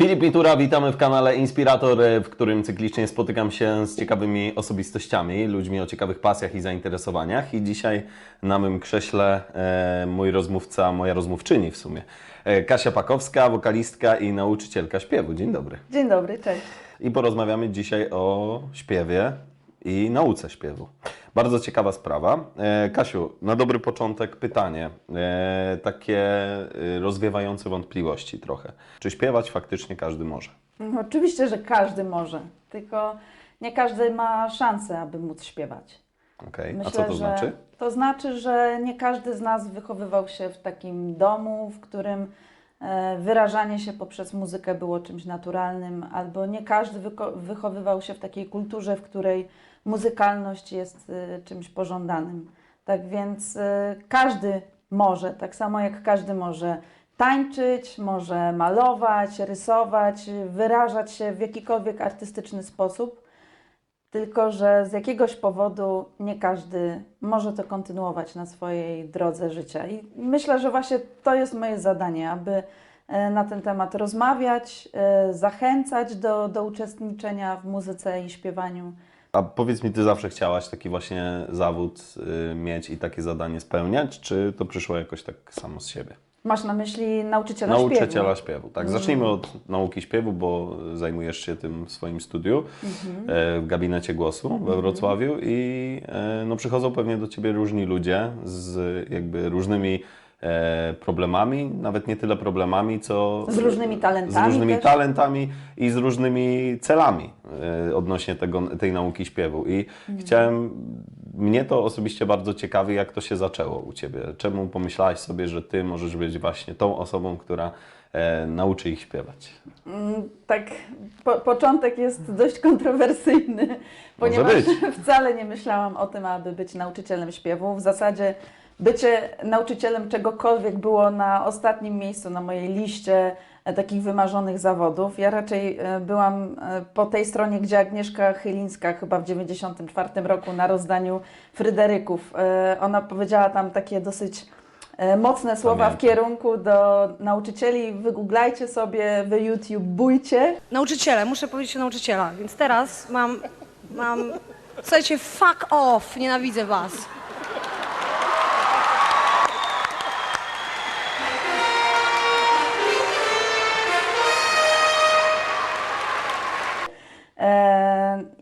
Filip Mitura, witamy w kanale Inspirator, e, w którym cyklicznie spotykam się z ciekawymi osobistościami, ludźmi o ciekawych pasjach i zainteresowaniach. I dzisiaj na mym krześle e, mój rozmówca, moja rozmówczyni w sumie, e, Kasia Pakowska, wokalistka i nauczycielka śpiewu. Dzień dobry. Dzień dobry, cześć. I porozmawiamy dzisiaj o śpiewie i nauce śpiewu. Bardzo ciekawa sprawa. E, Kasiu, na dobry początek pytanie, e, takie e, rozwiewające wątpliwości trochę. Czy śpiewać faktycznie każdy może? No, Oczywiście, że każdy może, tylko nie każdy ma szansę, aby móc śpiewać. Okej, a co to znaczy? To znaczy, że nie każdy z nas wychowywał się w takim domu, w którym wyrażanie się poprzez muzykę było czymś naturalnym, albo nie każdy wychowywał się w takiej kulturze, w której muzykalność jest e, czymś pożądanym. Tak więc e, każdy może, tak samo jak każdy może tańczyć, może malować, rysować, wyrażać się w jakikolwiek artystyczny sposób. Tylko, że z jakiegoś powodu nie każdy może to kontynuować na swojej drodze życia. I myślę, że właśnie to jest moje zadanie, aby e, na ten temat rozmawiać, e, zachęcać do, do uczestniczenia w muzyce i śpiewaniu. A powiedz mi, ty zawsze chciałaś taki właśnie zawód y, mieć i takie zadanie spełniać, czy to przyszło jakoś tak samo z siebie? Masz na myśli nauczyciela, Nauczyciela śpiewu? Śpiewu. Tak, zacznijmy od nauki śpiewu, bo zajmujesz się tym w swoim studiu Mhm. e, w gabinecie głosu we Wrocławiu i e, no, przychodzą pewnie do ciebie różni ludzie z jakby różnymi e, problemami, nawet nie tyle problemami, co Z różnymi z talentami różnymi też. talentami i z różnymi celami odnośnie tego, tej nauki śpiewu. I Mhm. chciałem, mnie to osobiście bardzo ciekawi, jak to się zaczęło u Ciebie. Czemu pomyślałaś sobie, że Ty możesz być właśnie tą osobą, która e, nauczy ich śpiewać? Mm, Tak, po, początek jest dość kontrowersyjny, ponieważ być. wcale nie myślałam o tym, aby być nauczycielem śpiewu. W zasadzie bycie nauczycielem czegokolwiek było na ostatnim miejscu na mojej liście takich wymarzonych zawodów. Ja raczej e, byłam e, po tej stronie, gdzie Agnieszka Chylińska chyba w 1994 roku na rozdaniu Fryderyków. e, Ona powiedziała tam takie dosyć e, mocne słowa w Pamiętam. kierunku do nauczycieli. Wygooglajcie sobie, wy YouTube bójcie. Nauczyciele, muszę powiedzieć o nauczyciela, więc teraz mam, mam, słuchajcie, fuck off, nienawidzę was.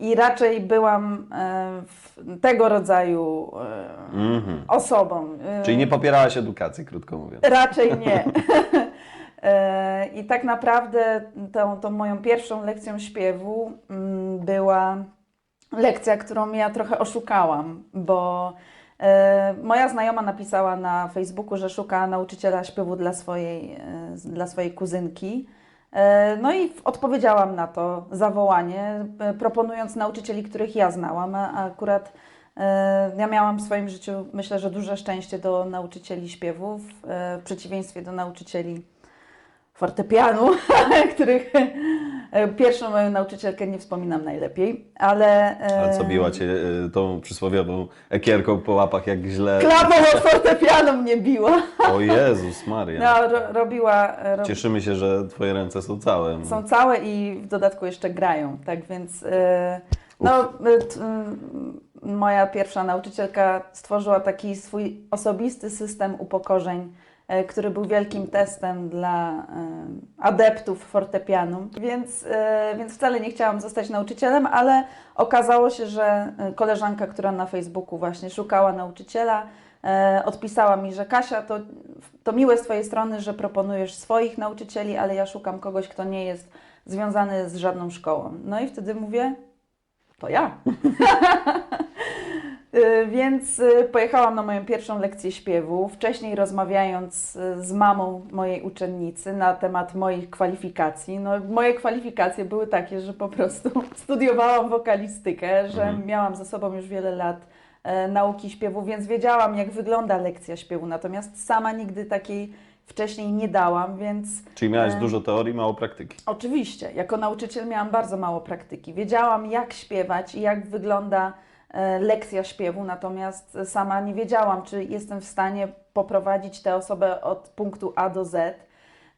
I raczej byłam e, tego rodzaju e, Mhm. osobą. E, Czyli nie popierałaś edukacji, krótko mówiąc. Raczej nie. E, I tak naprawdę tą, tą moją pierwszą lekcją śpiewu mm, była lekcja, którą ja trochę oszukałam, bo e, moja znajoma napisała na Facebooku, że szuka nauczyciela śpiewu dla swojej, e, dla swojej kuzynki. E, No i odpowiedziałam na to zawołanie, e, proponując nauczycieli, których ja znałam, a akurat e, ja miałam w swoim życiu, myślę, że duże szczęście do nauczycieli śpiewów, w przeciwieństwie do nauczycieli fortepianu, których e, pierwszą moją nauczycielkę nie wspominam najlepiej, ale... e, Ale co biła Cię e, tą przysłowiową ekierką po łapach, jak źle... Klapą od fortepianu mnie biła. O Jezus Maria. No, ro, robiła... Ro, Cieszymy się, że Twoje ręce są całe. są całe i w dodatku jeszcze grają, tak więc e, no, e, moja pierwsza nauczycielka stworzyła taki swój osobisty system upokorzeń, e, który był wielkim testem dla e, adeptów fortepianu, więc, e, więc wcale nie chciałam zostać nauczycielem, ale okazało się, że e, koleżanka, która na Facebooku właśnie szukała nauczyciela, e, odpisała mi, że Kasia, to, to miłe z Twojej strony, że proponujesz swoich nauczycieli, ale ja szukam kogoś, kto nie jest związany z żadną szkołą. No i wtedy mówię, to ja. Y, Więc y, pojechałam na moją pierwszą lekcję śpiewu. Wcześniej rozmawiając y, z mamą mojej uczennicy na temat moich kwalifikacji. No, moje kwalifikacje były takie, że po prostu studiowałam wokalistykę, że Mhm. miałam za sobą już wiele lat e, nauki śpiewu, więc wiedziałam, jak wygląda lekcja śpiewu. Natomiast sama nigdy takiej wcześniej nie dałam, więc Czyli miałaś e, dużo teorii, mało praktyki. Oczywiście, jako nauczyciel miałam bardzo mało praktyki. Wiedziałam, jak śpiewać i jak wygląda lekcja śpiewu, natomiast sama nie wiedziałam, czy jestem w stanie poprowadzić tę osobę od punktu A do Z.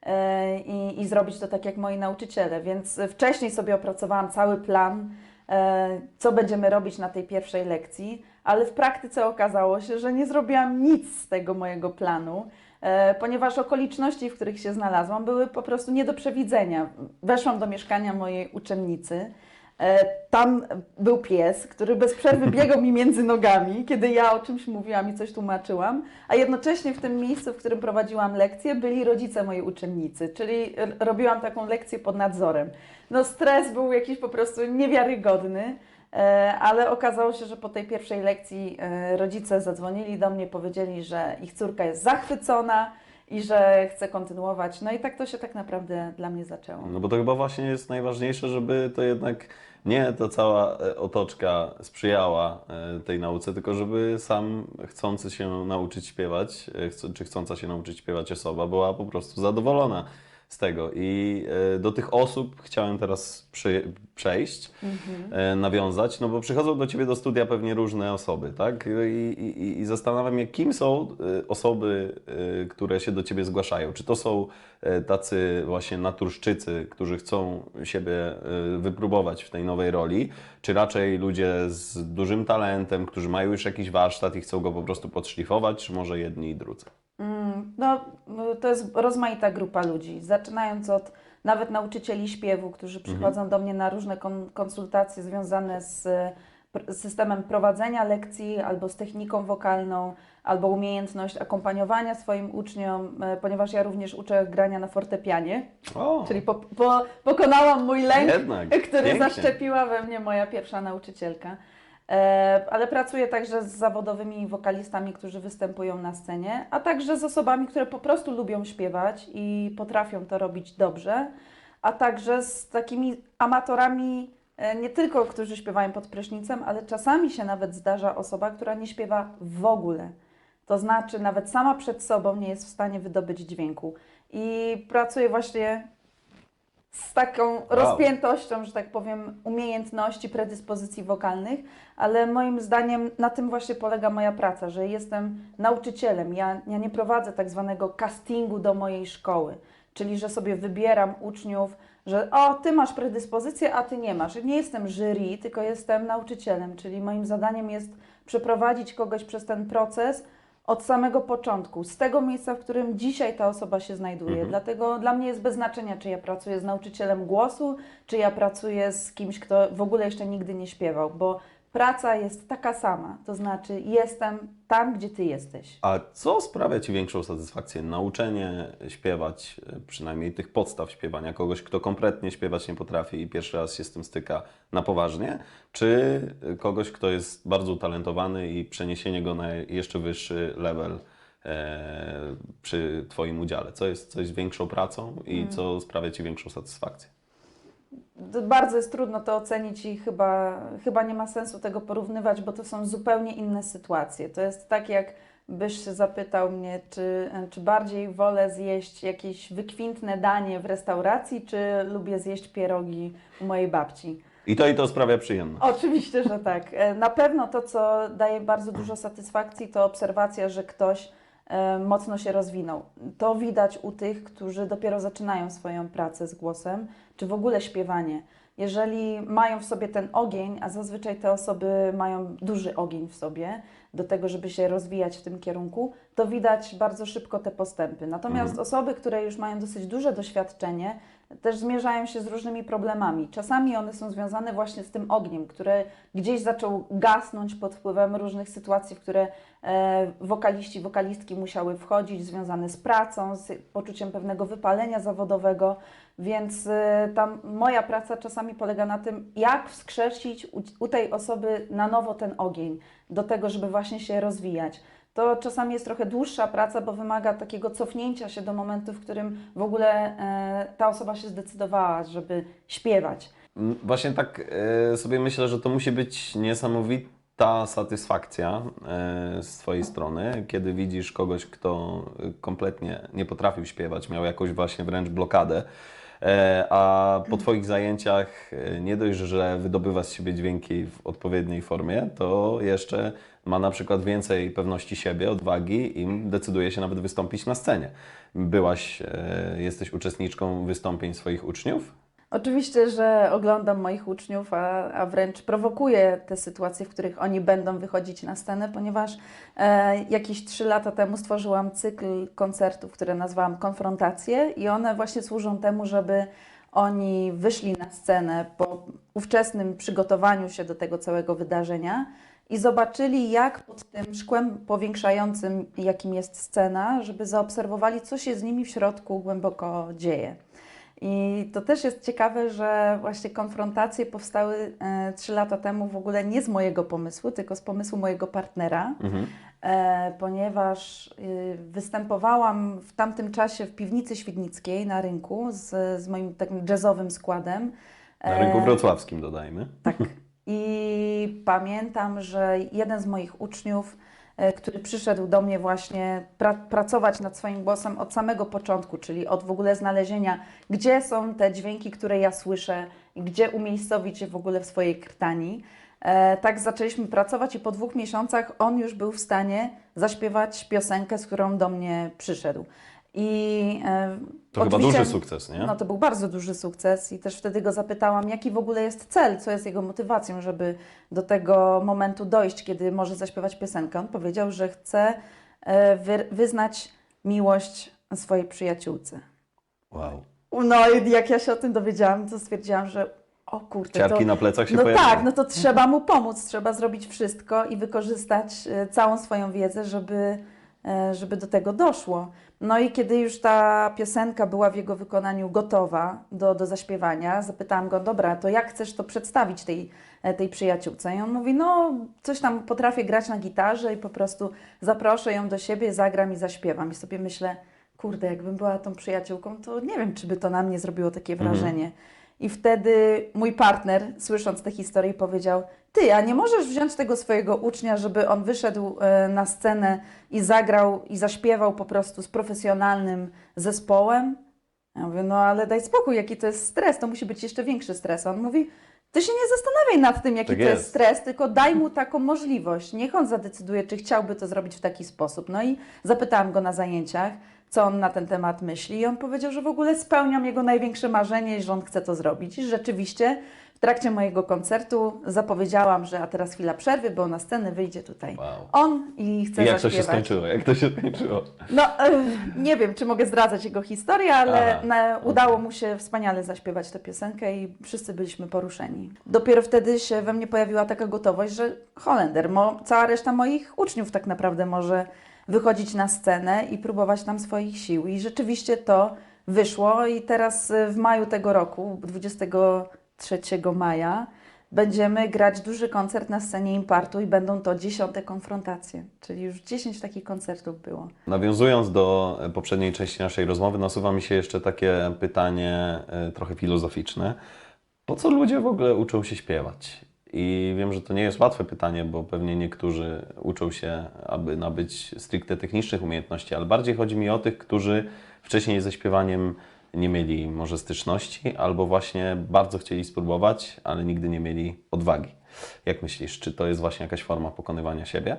e, i, i zrobić to tak jak moi nauczyciele. Więc wcześniej sobie opracowałam cały plan, e, co będziemy robić na tej pierwszej lekcji, ale w praktyce okazało się, że nie zrobiłam nic z tego mojego planu, e, ponieważ okoliczności, w których się znalazłam, były po prostu nie do przewidzenia. Weszłam do mieszkania mojej uczennicy. E, Tam był pies, który bez przerwy biegał mi między nogami, kiedy ja o czymś mówiłam i coś tłumaczyłam, a jednocześnie w tym miejscu, w którym prowadziłam lekcję, byli rodzice mojej uczennicy, czyli robiłam taką lekcję pod nadzorem. No stres był jakiś po prostu niewiarygodny, e, ale okazało się, że po tej pierwszej lekcji e, rodzice zadzwonili do mnie, powiedzieli, że ich córka jest zachwycona i że chce kontynuować. No i tak to się tak naprawdę dla mnie zaczęło. No bo to chyba właśnie jest najważniejsze, żeby to jednak nie ta cała e, otoczka sprzyjała e, tej nauce, tylko żeby sam chcący się nauczyć śpiewać, e, czy chcąca się nauczyć śpiewać osoba była po prostu zadowolona z tego. I e, do tych osób chciałem teraz przy, przejść, e, nawiązać, no bo przychodzą do Ciebie do studia pewnie różne osoby, tak? I, i, i zastanawiam się, kim są e, osoby, które się do Ciebie zgłaszają. Czy to są tacy właśnie naturszczycy, którzy chcą siebie wypróbować w tej nowej roli, czy raczej ludzie z dużym talentem, którzy mają już jakiś warsztat i chcą go po prostu podszlifować, czy może jedni i drudzy? Mm, No, to jest rozmaita grupa ludzi, zaczynając od nawet nauczycieli śpiewu, którzy przychodzą do mnie na różne kon- konsultacje związane z systemem prowadzenia lekcji, albo z techniką wokalną, albo umiejętność akompaniowania swoim uczniom, e, ponieważ ja również uczę grania na fortepianie, O, czyli po, po, pokonałam mój lęk, Jednak, który pięknie. zaszczepiła we mnie moja pierwsza nauczycielka. E, ale pracuję także z zawodowymi wokalistami, którzy występują na scenie, a także z osobami, które po prostu lubią śpiewać i potrafią to robić dobrze, a także z takimi amatorami, e, nie tylko którzy śpiewają pod prysznicem, ale czasami się nawet zdarza osoba, która nie śpiewa w ogóle. To znaczy, nawet sama przed sobą nie jest w stanie wydobyć dźwięku. I pracuję właśnie z taką rozpiętością, że tak powiem, umiejętności, predyspozycji wokalnych, ale moim zdaniem na tym właśnie polega moja praca, że jestem nauczycielem. Ja, ja nie prowadzę tak zwanego castingu do mojej szkoły, czyli że sobie wybieram uczniów, że o, ty masz predyspozycję, a ty nie masz. Nie jestem jury, tylko jestem nauczycielem, czyli moim zadaniem jest przeprowadzić kogoś przez ten proces od samego początku, z tego miejsca, w którym dzisiaj ta osoba się znajduje. Mhm. Dlatego dla mnie jest bez znaczenia, czy ja pracuję z nauczycielem głosu, czy ja pracuję z kimś, kto w ogóle jeszcze nigdy nie śpiewał, bo praca jest taka sama. To znaczy, jestem tam, gdzie ty jesteś. A co sprawia Ci większą satysfakcję? Nauczenie śpiewać, e, przynajmniej tych podstaw śpiewania, kogoś, kto kompletnie śpiewać nie potrafi i pierwszy raz się z tym styka na poważnie, czy kogoś, kto jest bardzo utalentowany i przeniesienie go na jeszcze wyższy level e, przy Twoim udziale? Co jest, co jest większą pracą i co sprawia Ci większą satysfakcję? Bardzo jest trudno to ocenić i chyba, chyba nie ma sensu tego porównywać, bo to są zupełnie inne sytuacje. To jest tak, jak byś się zapytał mnie, czy, czy bardziej wolę zjeść jakieś wykwintne danie w restauracji, czy lubię zjeść pierogi u mojej babci. I to i to sprawia przyjemność. Oczywiście, że tak. E, Na pewno to, co daje bardzo dużo satysfakcji, to obserwacja, że ktoś mocno się rozwinął. To widać u tych, którzy dopiero zaczynają swoją pracę z głosem, czy w ogóle śpiewanie. Jeżeli mają w sobie ten ogień, a zazwyczaj te osoby mają duży ogień w sobie do tego, żeby się rozwijać w tym kierunku, to widać bardzo szybko te postępy. Natomiast osoby, które już mają dosyć duże doświadczenie, też zmierzają się z różnymi problemami. Czasami one są związane właśnie z tym ogniem, który gdzieś zaczął gasnąć pod wpływem różnych sytuacji, w które e, wokaliści, wokalistki musiały wchodzić, związane z pracą, z poczuciem pewnego wypalenia zawodowego. Więc e, tam moja praca czasami polega na tym, jak wskrzesić u, u tej osoby na nowo ten ogień, do tego, żeby właśnie się rozwijać. To czasami jest trochę dłuższa praca, bo wymaga takiego cofnięcia się do momentu, w którym w ogóle e, ta osoba się zdecydowała, żeby śpiewać. Mm, Właśnie tak e, sobie myślę, że to musi być niesamowita satysfakcja e, z Twojej strony, kiedy widzisz kogoś, kto kompletnie nie potrafił śpiewać, miał jakąś właśnie wręcz blokadę A po Twoich zajęciach e, nie dość, że wydobywa z siebie dźwięki w odpowiedniej formie, to jeszcze ma na przykład więcej pewności siebie, odwagi i decyduje się nawet wystąpić na scenie. Byłaś, e, jesteś uczestniczką wystąpień swoich uczniów? Oczywiście, że oglądam moich uczniów, a, a wręcz prowokuję te sytuacje, w których oni będą wychodzić na scenę, ponieważ e, jakieś trzy lata temu stworzyłam cykl koncertów, które nazwałam Konfrontacje i one właśnie służą temu, żeby oni wyszli na scenę po ówczesnym przygotowaniu się do tego całego wydarzenia i zobaczyli, jak pod tym szkłem powiększającym, jakim jest scena, żeby zaobserwowali, co się z nimi w środku głęboko dzieje. I to też jest ciekawe, że właśnie konfrontacje powstały e, trzy lata temu w ogóle nie z mojego pomysłu, tylko z pomysłu mojego partnera, Mhm. e, ponieważ y, występowałam w tamtym czasie w piwnicy świdnickiej na rynku z, z moim takim jazzowym składem. Na rynku E, wrocławskim dodajmy. tak. I pamiętam, że jeden z moich uczniów, który przyszedł do mnie właśnie pra pracować nad swoim głosem od samego początku, czyli od w ogóle znalezienia, gdzie są te dźwięki, które ja słyszę, gdzie umiejscowić je w ogóle w swojej krtani. E, tak zaczęliśmy pracować i po dwóch miesiącach on już był w stanie zaśpiewać piosenkę, z którą do mnie przyszedł. I e, To chyba duży sukces, nie? no to był bardzo duży sukces i też wtedy go zapytałam, jaki w ogóle jest cel, co jest jego motywacją, żeby do tego momentu dojść, kiedy może zaśpiewać piosenkę. On powiedział, że chce e, wy, wyznać miłość swojej przyjaciółce. Wow. No i jak ja się o tym dowiedziałam, to stwierdziłam, że o kurde, Ciarki to... na plecach się No pojawiły. tak, no to trzeba mu pomóc, trzeba zrobić wszystko i wykorzystać e, całą swoją wiedzę, żeby, żeby do tego doszło. No i kiedy już ta piosenka była w jego wykonaniu gotowa do, do zaśpiewania, zapytałam go, dobra, to jak chcesz to przedstawić tej, e, tej przyjaciółce? I on mówi, no coś tam potrafię grać na gitarze i po prostu zaproszę ją do siebie, zagram i zaśpiewam. I sobie myślę, kurde, jakbym była tą przyjaciółką, to nie wiem, czy by to na mnie zrobiło takie wrażenie. I wtedy mój partner, słysząc tę historię, powiedział: Ty, a nie możesz wziąć tego swojego ucznia, żeby on wyszedł e, na scenę i zagrał i zaśpiewał po prostu z profesjonalnym zespołem? Ja mówię: No ale daj spokój, jaki to jest stres, to musi być jeszcze większy stres. A on mówi: Ty się nie zastanawiaj nad tym, jaki Tak to jest jest. stres, tylko daj mu taką możliwość. Niech on zadecyduje, czy chciałby to zrobić w taki sposób. No i zapytałam go na zajęciach, co on na ten temat myśli, i on powiedział, że w ogóle spełniam jego największe marzenie i że on chce to zrobić. I rzeczywiście trakcie mojego koncertu zapowiedziałam, że a teraz chwila przerwy, bo na scenę wyjdzie tutaj Wow. on i chce I jak to się skończyło? Jak to się skończyło? No, nie wiem, czy mogę zdradzać jego historię, ale Aha, na, udało mu się wspaniale zaśpiewać tę piosenkę i wszyscy byliśmy poruszeni. Dopiero wtedy się we mnie pojawiła taka gotowość, że Holender, mo, cała reszta moich uczniów tak naprawdę może wychodzić na scenę i próbować tam swoich sił. I rzeczywiście to wyszło i teraz e, w maju tego roku, 23 maja, będziemy grać duży koncert na scenie Impartu i będą to dziesiąte konfrontacje, czyli już 10 takich koncertów było. Nawiązując do e, poprzedniej części naszej rozmowy, nasuwa mi się jeszcze takie pytanie e, trochę filozoficzne. Po co ludzie w ogóle uczą się śpiewać? I wiem, że to nie jest łatwe pytanie, bo pewnie niektórzy uczą się, aby nabyć stricte technicznych umiejętności, ale bardziej chodzi mi o tych, którzy wcześniej ze śpiewaniem nie mieli może styczności, albo właśnie bardzo chcieli spróbować, ale nigdy nie mieli odwagi. Jak myślisz, czy to jest właśnie jakaś forma pokonywania siebie?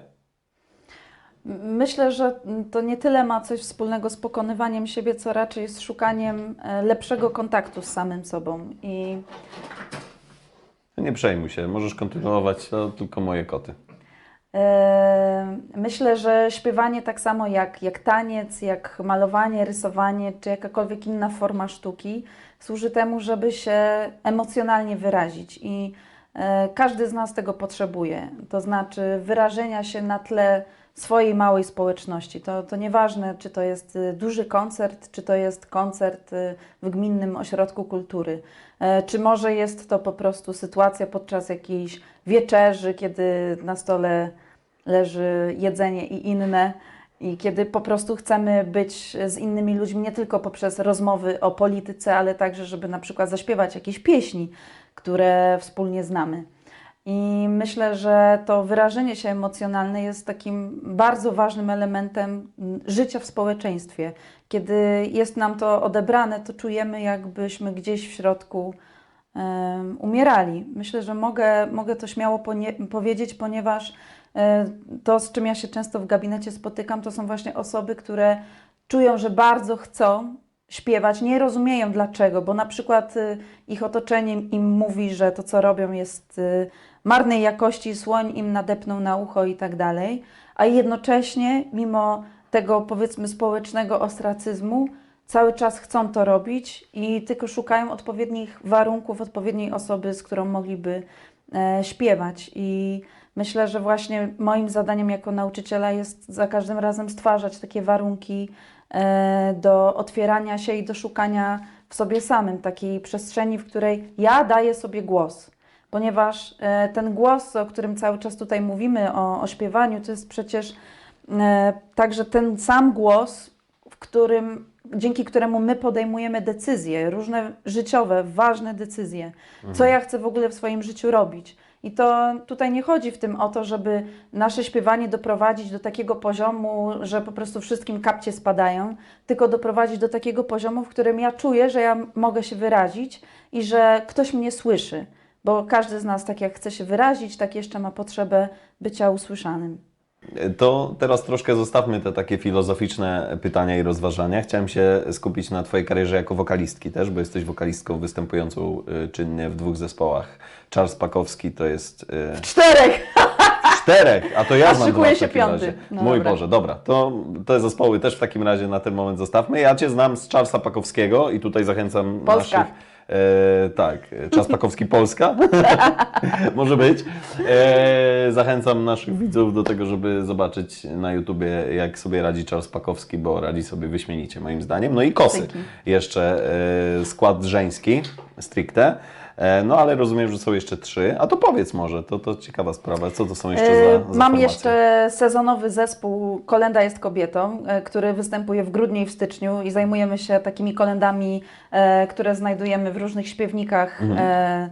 Myślę, że to nie tyle ma coś wspólnego z pokonywaniem siebie, co raczej z szukaniem e, lepszego kontaktu z samym sobą. I Nie przejmuj się, możesz kontynuować, to tylko moje koty. E, myślę, że śpiewanie tak samo jak, jak taniec, jak malowanie, rysowanie, czy jakakolwiek inna forma sztuki, służy temu, żeby się emocjonalnie wyrazić. I e, każdy z nas tego potrzebuje. To znaczy wyrażenia się na tle swojej małej społeczności. To, to nieważne, czy to jest y, duży koncert, czy to jest koncert y, w gminnym ośrodku kultury, e, czy może jest to po prostu sytuacja podczas jakiejś wieczerzy, kiedy na stole leży jedzenie i inne. I kiedy po prostu chcemy być z innymi ludźmi, nie tylko poprzez rozmowy o polityce, ale także, żeby na przykład zaśpiewać jakieś pieśni, które wspólnie znamy. I myślę, że to wyrażenie się emocjonalne jest takim bardzo ważnym elementem życia w społeczeństwie. Kiedy jest nam to odebrane, to czujemy, jakbyśmy gdzieś w środku umierali. Myślę, że mogę, mogę to śmiało ponie- powiedzieć, ponieważ e, to, z czym ja się często w gabinecie spotykam, to są właśnie osoby, które czują, że bardzo chcą śpiewać, nie rozumieją dlaczego, bo na przykład y, ich otoczenie im mówi, że to, co robią, jest y, marnej jakości, słoń im nadepnął na ucho i tak dalej, a jednocześnie, mimo tego powiedzmy społecznego ostracyzmu, cały czas chcą to robić i tylko szukają odpowiednich warunków, odpowiedniej osoby, z którą mogliby e, śpiewać. I myślę, że właśnie moim zadaniem jako nauczyciela jest za każdym razem stwarzać takie warunki e, do otwierania się i do szukania w sobie samym takiej przestrzeni, w której ja daję sobie głos. Ponieważ e, ten głos, o którym cały czas tutaj mówimy, o, o śpiewaniu, to jest przecież także ten sam głos, w którym, dzięki któremu my podejmujemy decyzje, różne życiowe, ważne decyzje, co ja chcę w ogóle w swoim życiu robić. I to tutaj nie chodzi w tym o to, żeby nasze śpiewanie doprowadzić do takiego poziomu, że po prostu wszystkim kapcie spadają, tylko doprowadzić do takiego poziomu, w którym ja czuję, że ja mogę się wyrazić i że ktoś mnie słyszy. Bo każdy z nas, tak jak chce się wyrazić, tak jeszcze ma potrzebę bycia usłyszanym. To teraz troszkę zostawmy te takie filozoficzne pytania i rozważania. Chciałem się skupić na Twojej karierze jako wokalistki też, bo jesteś wokalistką występującą y, czynnie w dwóch zespołach. Charles Pakowski to jest y, Czterech! czterech, a to ja A znam szykuje w się takim piąty. razie. No Mój dobra. Boże, dobra, to te zespoły też w takim razie na ten moment zostawmy. Ja Cię znam z Charlesa Pakowskiego i tutaj zachęcam Polska. naszych... E, tak, Czas Pakowski Polska. Może być. E, zachęcam naszych widzów do tego, żeby zobaczyć na YouTubie, jak sobie radzi Charles Pakowski, bo radzi sobie wyśmienicie, moim zdaniem. No i kosy. Dzięki. Jeszcze e, skład żeński, stricte. E, no ale rozumiem, że są jeszcze trzy. A to powiedz może, to, to ciekawa sprawa. Co to są jeszcze za, E, za Mam formacje? jeszcze sezonowy zespół Kolenda jest kobietą, e, który występuje w grudniu i w styczniu i zajmujemy się takimi kolendami, które znajdujemy w różnych śpiewnikach. Mhm.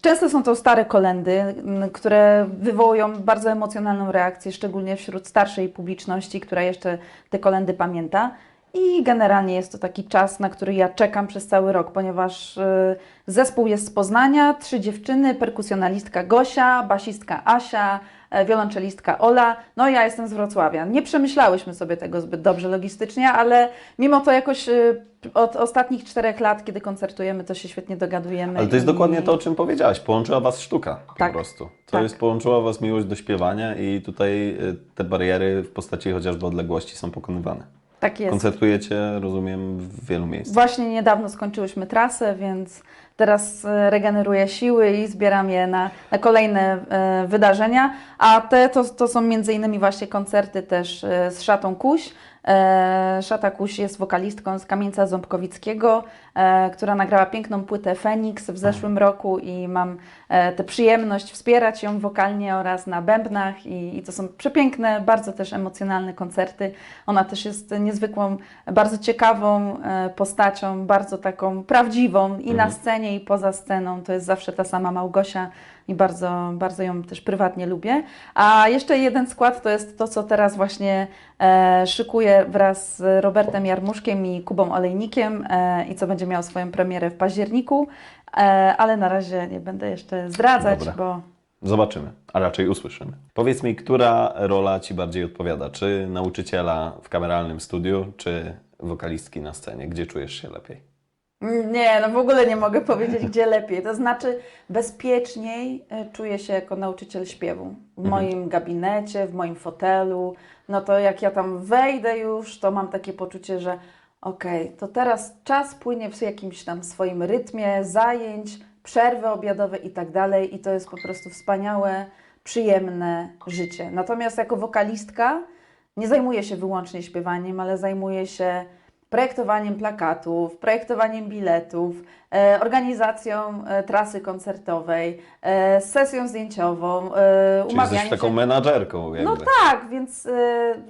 Często są to stare kolendy, które wywołują bardzo emocjonalną reakcję, szczególnie wśród starszej publiczności, która jeszcze te kolendy pamięta. I generalnie jest to taki czas, na który ja czekam przez cały rok, ponieważ e, zespół jest z Poznania, trzy dziewczyny, perkusjonalistka Gosia, basistka Asia, e, wiolonczelistka Ola, no i ja jestem z Wrocławia. Nie przemyślałyśmy sobie tego zbyt dobrze logistycznie, ale mimo to jakoś e, od ostatnich czterech lat, kiedy koncertujemy, to się świetnie dogadujemy. Ale to jest i- dokładnie to, o czym powiedziałaś. Połączyła Was sztuka Tak. po prostu. To Tak. jest, połączyła Was miłość do śpiewania i tutaj y, te bariery w postaci chociażby odległości są pokonywane. Tak jest. Koncertujecie, rozumiem, w wielu miejscach. Właśnie niedawno skończyłyśmy trasę, więc teraz e, regeneruję siły i zbieram je na, na kolejne e, wydarzenia. A te to, to są między innymi właśnie koncerty też e, z Szatą Kuś. E, Szata Kuś jest wokalistką z Kamieńca Ząbkowickiego, e, która nagrała piękną płytę Feniks w zeszłym roku i mam e, tę przyjemność wspierać ją wokalnie oraz na bębnach i, i to są przepiękne, bardzo też emocjonalne koncerty. Ona też jest niezwykłą, bardzo ciekawą postacią, bardzo taką prawdziwą i na scenie i poza sceną. To jest zawsze ta sama Małgosia i bardzo, bardzo ją też prywatnie lubię. A jeszcze jeden skład to jest to, co teraz właśnie e, szykuję wraz z Robertem Jarmuszkiem i Kubą Olejnikiem e, i co będzie miało swoją premierę w październiku, e, ale na razie nie będę jeszcze zdradzać, Dobra. bo Zobaczymy, a raczej usłyszymy. Powiedz mi, która rola Ci bardziej odpowiada? Czy nauczyciela w kameralnym studiu, czy wokalistki na scenie? Gdzie czujesz się lepiej? Nie, no w ogóle nie mogę powiedzieć, gdzie lepiej. To znaczy, bezpieczniej e, czuję się jako nauczyciel śpiewu. W moim gabinecie, w moim fotelu. No to jak ja tam wejdę już, to mam takie poczucie, że okej, to teraz czas płynie w jakimś tam swoim rytmie zajęć, przerwy obiadowe i tak dalej. I to jest po prostu wspaniałe, przyjemne życie. Natomiast jako wokalistka nie zajmuję się wyłącznie śpiewaniem, ale zajmuję się projektowaniem plakatów, projektowaniem biletów, e, organizacją e, trasy koncertowej, e, sesją zdjęciową, Czyli umawianiem jesteś taką się... menadżerką jakby. No tak, więc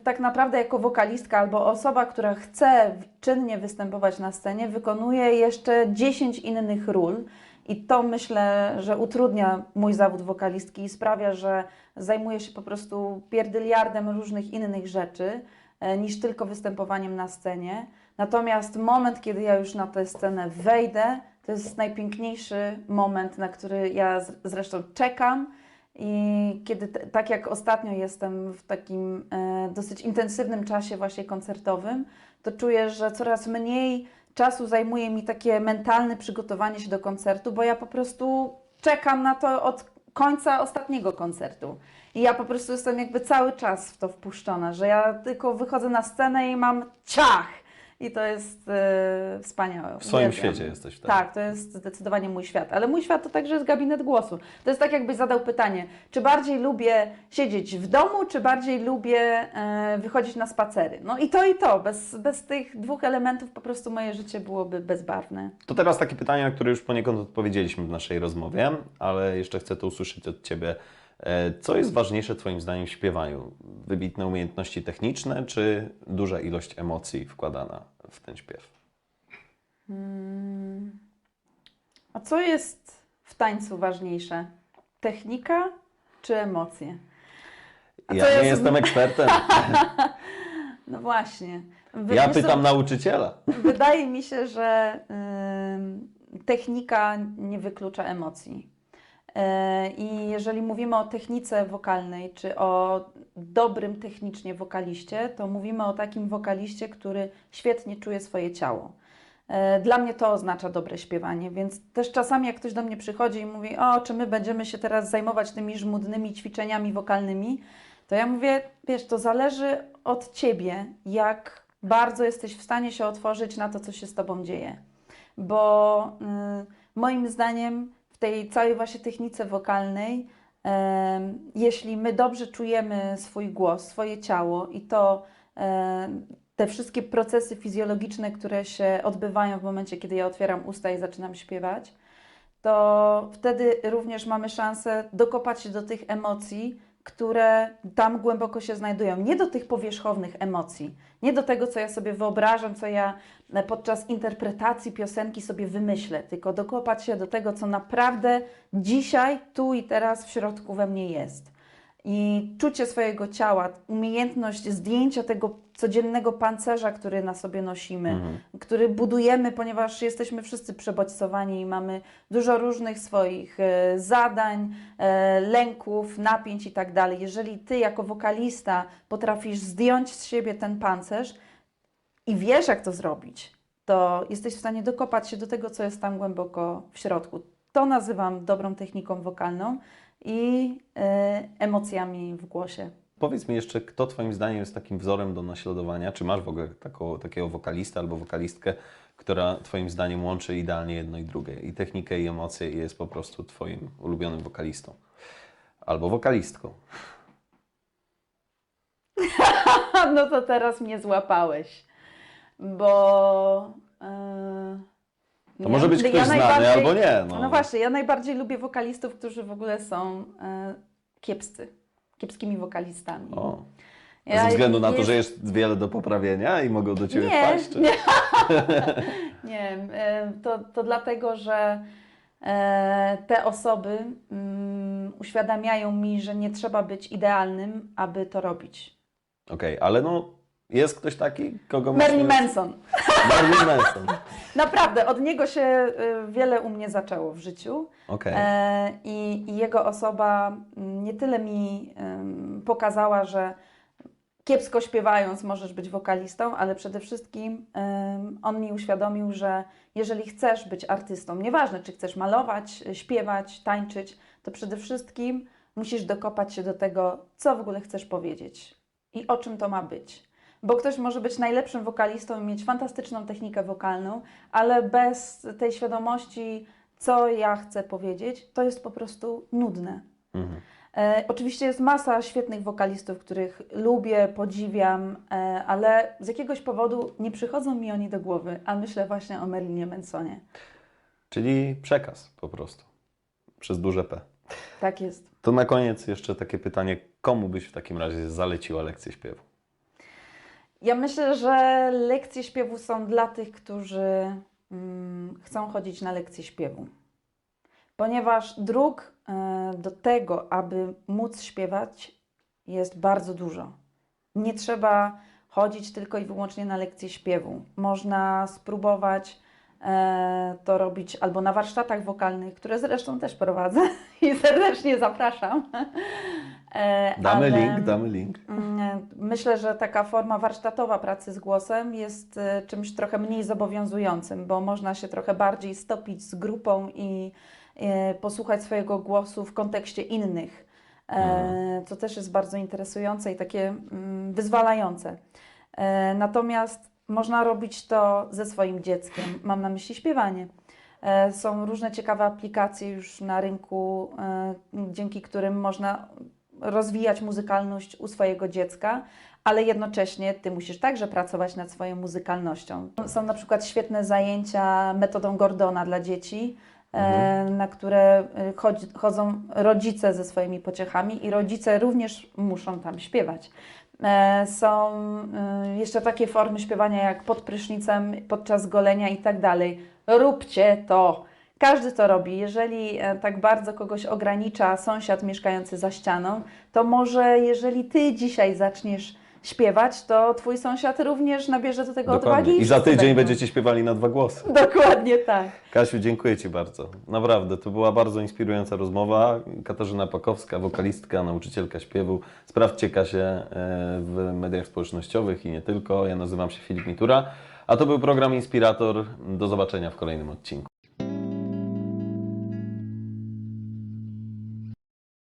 tak naprawdę jako wokalistka albo osoba, która chce czynnie występować na scenie, wykonuje jeszcze 10 innych ról I to myślę, że utrudnia mój zawód wokalistki i sprawia, że zajmuję się po prostu pierdyliardem różnych innych rzeczy niż tylko występowaniem na scenie. Natomiast moment, kiedy ja już na tę scenę wejdę, to jest najpiękniejszy moment, na który ja zresztą czekam. I kiedy, tak jak ostatnio jestem w takim e, dosyć intensywnym czasie właśnie koncertowym, to czuję, że coraz mniej czasu zajmuje mi takie mentalne przygotowanie się do koncertu, bo ja po prostu czekam na to od końca ostatniego koncertu. I ja po prostu jestem jakby cały czas w to wpuszczona, że ja tylko wychodzę na scenę i mam ciach! I to jest e, wspaniałe. W swoim Uwielbiam. świecie jesteś wtedy. Tak, to jest zdecydowanie mój świat. Ale mój świat to także jest gabinet głosu. To jest tak, jakbyś zadał pytanie, czy bardziej lubię siedzieć w domu, czy bardziej lubię e, wychodzić na spacery. No i to i to. Bez, bez tych dwóch elementów po prostu moje życie byłoby bezbarwne. To teraz takie pytanie, na które już poniekąd odpowiedzieliśmy w naszej rozmowie, ale jeszcze chcę to usłyszeć od Ciebie. E, Co jest ważniejsze Twoim zdaniem w śpiewaniu? Wybitne umiejętności techniczne, czy duża ilość emocji wkładana w ten śpiew? A co jest w tańcu ważniejsze? Technika czy emocje? A Ja nie jest- jestem ekspertem. No właśnie. Wy- Ja myślę- pytam nauczyciela. Wydaje mi się, że ym, technika nie wyklucza emocji. E, I jeżeli mówimy o technice wokalnej, czy o dobrym technicznie wokaliście, to mówimy o takim wokaliście, który świetnie czuje swoje ciało. E, Dla mnie to oznacza dobre śpiewanie, więc też czasami jak ktoś do mnie przychodzi i mówi, o, czy my będziemy się teraz zajmować tymi żmudnymi ćwiczeniami wokalnymi, to ja mówię, wiesz, to zależy od Ciebie, jak bardzo jesteś w stanie się otworzyć na to, co się z Tobą dzieje. Bo y, moim zdaniem w tej całej właśnie technice wokalnej, jeśli my dobrze czujemy swój głos, swoje ciało i to te wszystkie procesy fizjologiczne, które się odbywają w momencie, kiedy ja otwieram usta i zaczynam śpiewać, to wtedy również mamy szansę dokopać się do tych emocji, które tam głęboko się znajdują. Nie do tych powierzchownych emocji, nie do tego, co ja sobie wyobrażam, co ja e, podczas interpretacji piosenki sobie wymyślę, tylko dokopać się do tego, co naprawdę dzisiaj, tu i teraz w środku we mnie jest. I czucie swojego ciała, umiejętność zdjęcia tego codziennego pancerza, który na sobie nosimy, który budujemy, ponieważ jesteśmy wszyscy przebodźcowani i mamy dużo różnych swoich e, zadań, e, lęków, napięć i tak dalej. Jeżeli ty jako wokalista potrafisz zdjąć z siebie ten pancerz i wiesz, jak to zrobić, to jesteś w stanie dokopać się do tego, co jest tam głęboko w środku. To nazywam dobrą techniką wokalną i e, emocjami w głosie. Powiedz mi jeszcze, kto Twoim zdaniem jest takim wzorem do naśladowania? Czy masz w ogóle taką, takiego wokalista albo wokalistkę, która Twoim zdaniem łączy idealnie jedno i drugie, i technikę, i emocje, i jest po prostu Twoim ulubionym wokalistą? Albo wokalistką. no to teraz mnie złapałeś, bo... e, To może być ktoś znany albo nie, no. No. właśnie, ja najbardziej lubię wokalistów, którzy w ogóle są e, kiepscy, kiepskimi wokalistami. O. Ja Ze względu na to, jest- że jest wiele do poprawienia i mogą do Ciebie Nie, wpaść? Czy... nie. Nie, to, to dlatego, że e, te osoby mm, uświadamiają mi, że nie trzeba być idealnym, aby to robić. Okej, ale no, jest ktoś taki, kogo Marilyn masz- Manson. Marilyn Manson. Naprawdę, od niego się e, wiele u mnie zaczęło w życiu. Okej. E, i, I jego osoba mm, nie tyle mi pokazała, że kiepsko śpiewając możesz być wokalistą, ale przede wszystkim on mi uświadomił, że jeżeli chcesz być artystą, nieważne czy chcesz malować, śpiewać, tańczyć, to przede wszystkim musisz dokopać się do tego, co w ogóle chcesz powiedzieć i o czym to ma być. Bo ktoś może być najlepszym wokalistą i mieć fantastyczną technikę wokalną, ale bez tej świadomości, co ja chcę powiedzieć, to jest po prostu nudne. Mhm. E, oczywiście jest masa świetnych wokalistów, których lubię, podziwiam, e, ale z jakiegoś powodu nie przychodzą mi oni do głowy, a myślę właśnie o Merlinie Mansonie. Czyli przekaz po prostu. Przez duże P. Tak jest. To na koniec jeszcze takie pytanie, komu byś w takim razie zaleciła lekcję śpiewu? Ja myślę, że lekcje śpiewu są dla tych, którzy mm, chcą chodzić na lekcje śpiewu. ponieważ dróg e, do tego, aby móc śpiewać, jest bardzo dużo. Nie trzeba chodzić tylko i wyłącznie na lekcje śpiewu. Można spróbować e, to robić albo na warsztatach wokalnych, które zresztą też prowadzę i serdecznie zapraszam. E, Damy ale- link, damy link. Mm, Myślę, że taka forma warsztatowa pracy z głosem jest e, czymś trochę mniej zobowiązującym, bo można się trochę bardziej stopić z grupą i e, posłuchać swojego głosu w kontekście innych, e, co też jest bardzo interesujące i takie mm, wyzwalające. Natomiast można robić to ze swoim dzieckiem, mam na myśli śpiewanie. Są różne ciekawe aplikacje już na rynku, dzięki którym można rozwijać muzykalność u swojego dziecka, ale jednocześnie ty musisz także pracować nad swoją muzykalnością. Są na przykład świetne zajęcia metodą Gordona dla dzieci, e, na które e, chodzi, chodzą rodzice ze swoimi pociechami i rodzice również muszą tam śpiewać. E, Są jeszcze takie formy śpiewania jak pod prysznicem, podczas golenia i tak dalej. Róbcie to. Każdy to robi. Jeżeli e, tak bardzo kogoś ogranicza sąsiad mieszkający za ścianą, to może jeżeli ty dzisiaj zaczniesz śpiewać, to twój sąsiad również nabierze do tego odwagi. Dokładnie. I za tydzień będą. będziecie śpiewali na dwa głosy. Dokładnie tak. Kasiu, dziękuję Ci bardzo. Naprawdę, to była bardzo inspirująca rozmowa. Katarzyna Pakowska, wokalistka, nauczycielka śpiewu. Sprawdźcie Kasię e, w mediach społecznościowych i nie tylko. Ja nazywam się Filip Mitura, a to był program Inspirator. Do zobaczenia w kolejnym odcinku.